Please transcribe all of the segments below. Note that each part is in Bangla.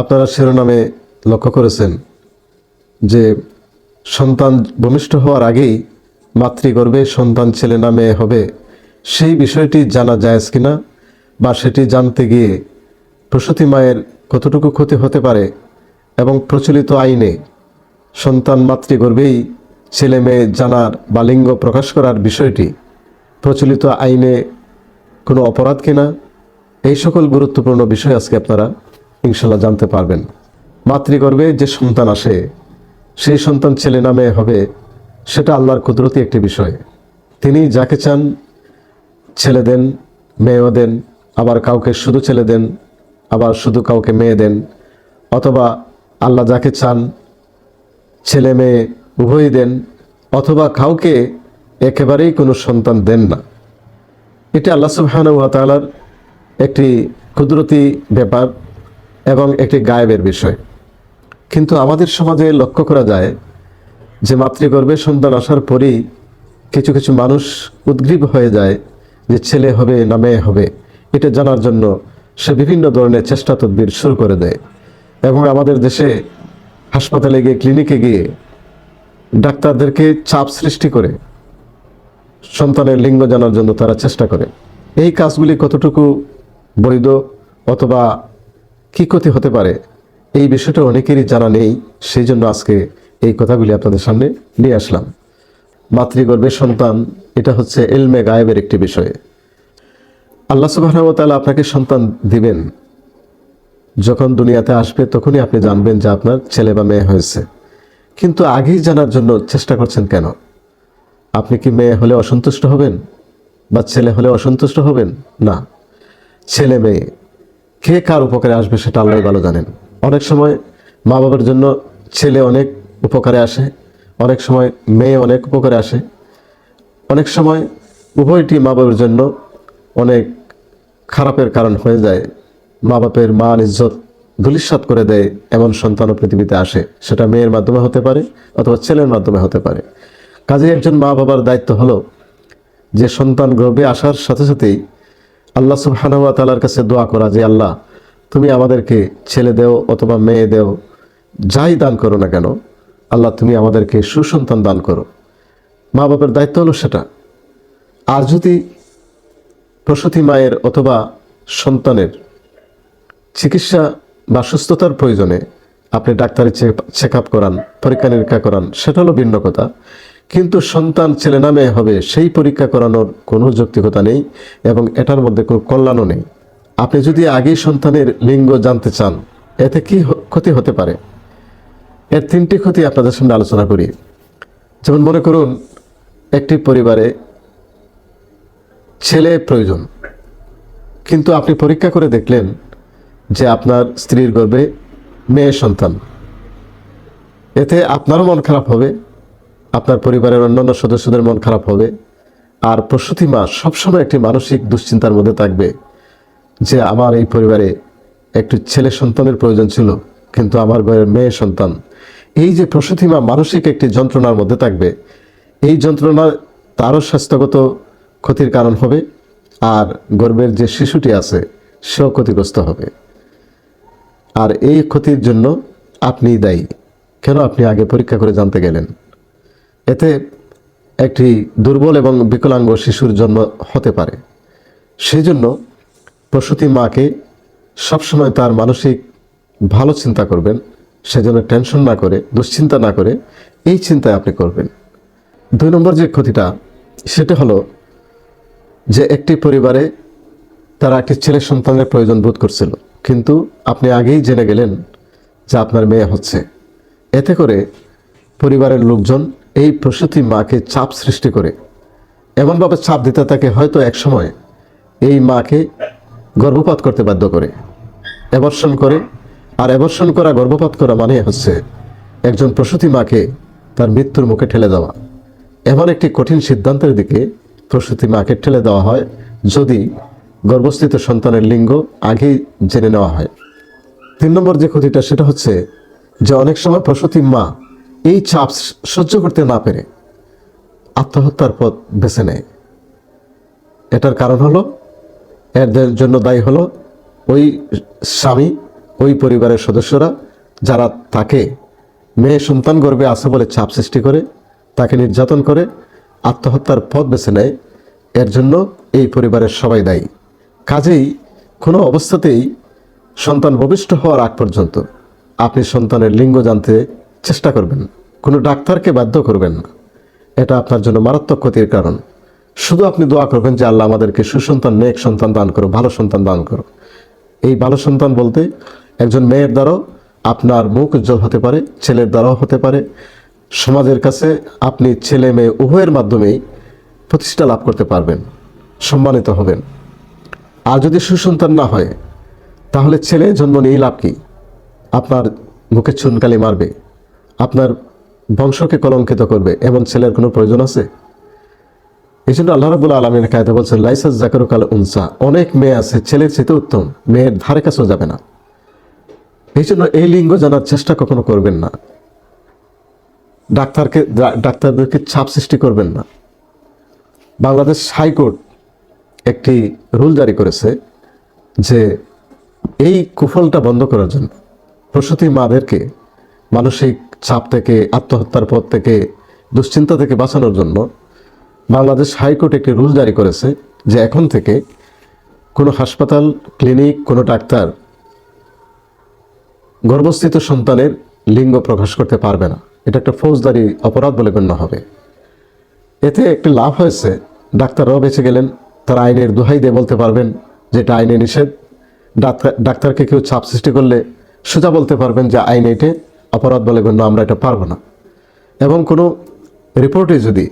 আপনারা শিরোনামে লক্ষ্য করেছেন যে সন্তান ভূমিষ্ঠ হওয়ার আগেই মাতৃগর্ভে সন্তান ছেলে না মেয়ে হবে। সেই বিষয়টি জানা যায় কিনা বা সেটি জানতে গিয়ে প্রসূতি মায়ের কতটুকু ক্ষতি হতে পারে এবং প্রচলিত আইনে সন্তান মাতৃগর্ভেই ছেলে মেয়ে জানার বা লিঙ্গ প্রকাশ করার বিষয়টি প্রচলিত আইনে কোনো অপরাধ কিনা? এই সকল গুরুত্বপূর্ণ বিষয় আজকে আপনারা ইনশাল্লাহ জানতে পারবেন। মাতৃগর্ভে যে সন্তান আসে, সেই সন্তান ছেলে নামে হবে, সেটা আল্লাহর কুদরতি একটি বিষয়। তিনি যাকে চান, ছেলে দেন, মেয়েও দেন, আবার কাউকে শুধু ছেলে দেন, আবার শুধু কাউকে মেয়ে দেন, অথবা আল্লাহ যাকে চান, ছেলে মেয়ে উভয়ই দেন, অথবা কাউকে একেবারেই কোনো সন্তান দেন না। এটা আল্লাহ সুবহানাহু তাআলার একটি কুদরতি ব্যাপার। এবং একটি গায়েবের বিষয়। কিন্তু আমাদের সমাজে লক্ষ্য করা যায় যে মাতৃগর্ভে সন্তান আসার পরেই কিছু কিছু মানুষ উদ্গ্রীব হয়ে যায় যে ছেলে হবে না মেয়ে হবে। এটা জানার জন্য সে বিভিন্ন ধরনের চেষ্টা তদবির শুরু করে দেয়। এবং আমাদের দেশে হাসপাতালে গিয়ে, ক্লিনিকে গিয়ে ডাক্তারদেরকে চাপ সৃষ্টি করে সন্তানের লিঙ্গ জানার জন্য তারা চেষ্টা করে। এই কাজগুলি কতটুকু বৈধ অথবা কি ক্ষতি হতে পারে? এই বিষয়টা অনেকেরই জানা নেই সেই জন্য আজকে এই কথাগুলি আপনাদের সামনে নিয়ে আসলাম। মাতৃগর্ভের সন্তান, এটা হচ্ছে এলমে গায়েবের একটি বিষয়। আল্লাহ সুবাহতালা আপনাকে সন্তান দিবেন। যখন দুনিয়াতে আসবে তখনই আপনি জানবেন যে আপনার ছেলে বা মেয়ে হয়েছে। কিন্তু আগেই জানার জন্য চেষ্টা করছেন কেন? আপনি কি মেয়ে হলে অসন্তুষ্ট হবেন? বা ছেলে হলে অসন্তুষ্ট হবেন? না। ছেলে মেয়ে কে কার উপকারে আসবে সেটা আল্লাহ ভালো জানেন। অনেক সময় মা বাবার জন্য ছেলে অনেক উপকারে আসে, অনেক সময় মেয়ে অনেক উপকারে আসে। অনেক সময় উভয়টি মা বাবার জন্য অনেক খারাপের কারণ হয়ে যায়। মা বাপের মান, ইজ্জত ধুলিস্বাত করে দেয় এমন সন্তানও পৃথিবীতে আসে। সেটা মেয়ের মাধ্যমে হতে পারে অথবা ছেলের মাধ্যমে হতে পারে। কাজে একজন মা বাবার দায়িত্ব হলো যে সন্তান গর্ভে আসার সাথে সাথেই আল্লাহ সুবহানাহুয়া তালার কাছে দোয়া করা যে, আল্লাহ, তুমি আমাদেরকে ছেলে দেও অথবা মেয়ে দেও, যাই দান করো না কেন, আল্লাহ, তুমি আমাদেরকে সুসন্তান দান করো। মা বাবার দায়িত্ব হলো সেটা। আর যদি প্রসূতি মায়ের অথবা সন্তানের চিকিৎসা বা সুস্থতার প্রয়োজনে আপনি ডাক্তারি চেক আপ করান পরীক্ষা নিরীক্ষা করান, সেটা হলো ভিন্ন কথা। কিন্তু সন্তান ছেলে নামে হবে, সেই পরীক্ষা করানোর কোনো যৌক্তিকতা নেই এবং এটার মধ্যে কোনো কল্যাণও নেই। আপনি যদি আগেই সন্তানের লিঙ্গ জানতে চান, এতে কি ক্ষতি হতে পারে? এর তিনটি ক্ষতি আপনাদের সামনে আলোচনা করি। যেমন মনে করুন, একটি পরিবারে ছেলে প্রয়োজন, কিন্তু আপনি পরীক্ষা করে দেখলেন যে আপনার স্ত্রীর গর্বে মেয়ে সন্তান। এতে আপনারও মন খারাপ হবে আপনার পরিবারের অন্যান্য সদস্যদের মন খারাপ হবে। আর প্রসূতি মা সবসময় একটি মানসিক দুশ্চিন্তার মধ্যে থাকবে যে আমার এই পরিবারে একটি ছেলে সন্তানের প্রয়োজন ছিল, কিন্তু আমার ঘরের মেয়ে সন্তান। এই যে প্রসূতি মা মানসিক একটি যন্ত্রণার মধ্যে থাকবে, এই যন্ত্রণা তারও স্বাস্থ্যগত ক্ষতির কারণ হবে, আর গর্বের যে শিশুটি আছে, সেও ক্ষতিগ্রস্ত হবে। আর এই ক্ষতির জন্য আপনি দায়ী। কেন আপনি আগে পরীক্ষা করে জানতে গেলেন? এতে একটি দুর্বল এবং বিকলাঙ্গ শিশুর জন্ম হতে পারে। সেই জন্য প্রসূতি মাকে সবসময় তার মানসিক ভালো চিন্তা করবেন, সেজন্য টেনশন না করে, দুশ্চিন্তা না করে এই চিন্তায় আপনি করবেন। দুই নম্বর যে ক্ষতিটা, সেটা হলো যে একটি পরিবারে তারা একটি ছেলে সন্তানের প্রয়োজন বোধ করছিল, কিন্তু আপনি আগেই জেনে গেলেন যে আপনার মেয়ে হচ্ছে। এতে করে পরিবারের লোকজন এই প্রসূতি মাকে চাপ সৃষ্টি করে। এমনভাবে চাপ দিতে থাকে হয়তো এক সময় এই মাকে গর্ভপাত করতে বাধ্য করে। অ্যাবর্ষণ করে, আর অ্যাবর্ষণ করা, গর্ভপাত করা মানে হচ্ছে একজন প্রসূতি মাকে তার মৃত্যুর মুখে ঠেলে দেওয়া। এমন একটি কঠিন সিদ্ধান্তের দিকে প্রসূতি মাকে ঠেলে দেওয়া হয় যদি গর্ভস্থিত সন্তানের লিঙ্গ আগেই জেনে নেওয়া হয়। তিন নম্বর যে ক্ষতিটা, সেটা হচ্ছে যে অনেক সময় প্রসূতি মা এই চাপ সহ্য করতে না পেরে আত্মহত্যার পথ বেছে নেয়। এটার কারণ হলো এর জন্য দায়ী হলো ওই স্বামী, ওই পরিবারের সদস্যরা যারা তাকে মেয়ে সন্তান গর্বে আছে বলে চাপ সৃষ্টি করে, তাকে নির্যাতন করে আত্মহত্যার পথ বেছে নেয়, এর জন্য এই পরিবারের সবাই দায়ী। কাজেই কোনো অবস্থাতেই সন্তান ভবিষ্ঠ হওয়ার আগ পর্যন্ত আপনি সন্তানের লিঙ্গ জানতে চেষ্টা করবেন। কোনো ডাক্তারকে বাধ্য করবেন না। এটা আপনার জন্য মারাত্মক ক্ষতির কারণ। শুধু আপনি দোয়া করবেন যে আল্লাহ আমাদেরকে সুসন্তান, নেক সন্তান দান করো ভালো সন্তান দান করো এই ভালো সন্তান বলতে একজন মেয়ের দ্বারাও আপনার মুখ উজ্জ্বল হতে পারে, ছেলের দ্বারাও হতে পারে। সমাজের কাছে আপনি ছেলে মেয়ে উভয়ের মাধ্যমেই প্রতিষ্ঠা লাভ করতে পারবেন, সম্মানিত হবেন। আর যদি সুসন্তান না হয়, তাহলে ছেলে জন্ম নিয়ে লাভ কি? আপনার মুখে চুনকালি মারবে। আপনার বংশকে কলঙ্কিত করবে এমন ছেলের কোনো প্রয়োজন আছে? এই জন্য আল্লাহ রাবুল আলমিন কায়দা বলছেন, লাইসাস জাকারুকাল উনসা। অনেক মেয়ে আছে, ছেলের চেয়ে উত্তম, মেয়ের ধারে কাছেও যাবে না। এই জন্য এই লিঙ্গ জানার চেষ্টা কখনো করবেন না। ডাক্তারকে, ডাক্তারদেরকে ছাপ সৃষ্টি করবেন না। বাংলাদেশ হাইকোর্ট একটি রুল জারি করেছে যে এই কুফলটা বন্ধ করার জন্য প্রসূতি মাদেরকে মানসিক চাপ থেকে, আত্মহত্যার পথ থেকে, দুশ্চিন্তা থেকে বাঁচানোর জন্য বাংলাদেশ হাইকোর্ট একটি রুল জারি করেছে যে এখন থেকে কোনো হাসপাতাল, ক্লিনিক, কোনো ডাক্তার গর্ভস্থিত সন্তানের লিঙ্গ প্রকাশ করতে পারবে না। এটা একটা ফৌজদারি অপরাধ বলে গণ্য হবে। এতে একটি লাভ হয়েছে, ডাক্তাররাও বেঁচে গেলেন, তারা আইনের দোহাই দিয়ে বলতে পারবেন যে এটা আইনে নিষেধ। ডাক্তার, ডাক্তারকে কেউ চাপ সৃষ্টি করলে সোজা বলতে পারবেন যে আইন এটে অপরাধ বলে গণ্য আমরা এটা পারব না। এবং কোনো রিপোর্টে যদি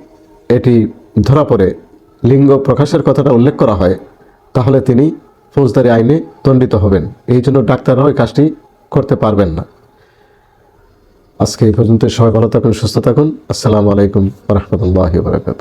এটি ধরা পড়ে, লিঙ্গ প্রকাশের কথাটা উল্লেখ করা হয়, তাহলে তিনি ফৌজদারি আইনে দণ্ডিত হবেন। এই জন্য ডাক্তাররাও এই কাজটি করতে পারবেন না। আজকে এই পর্যন্ত সবাই ভালো থাকুন, সুস্থ থাকুন। আসসালামু আলাইকুম রহমতুল্লাহ বারকাত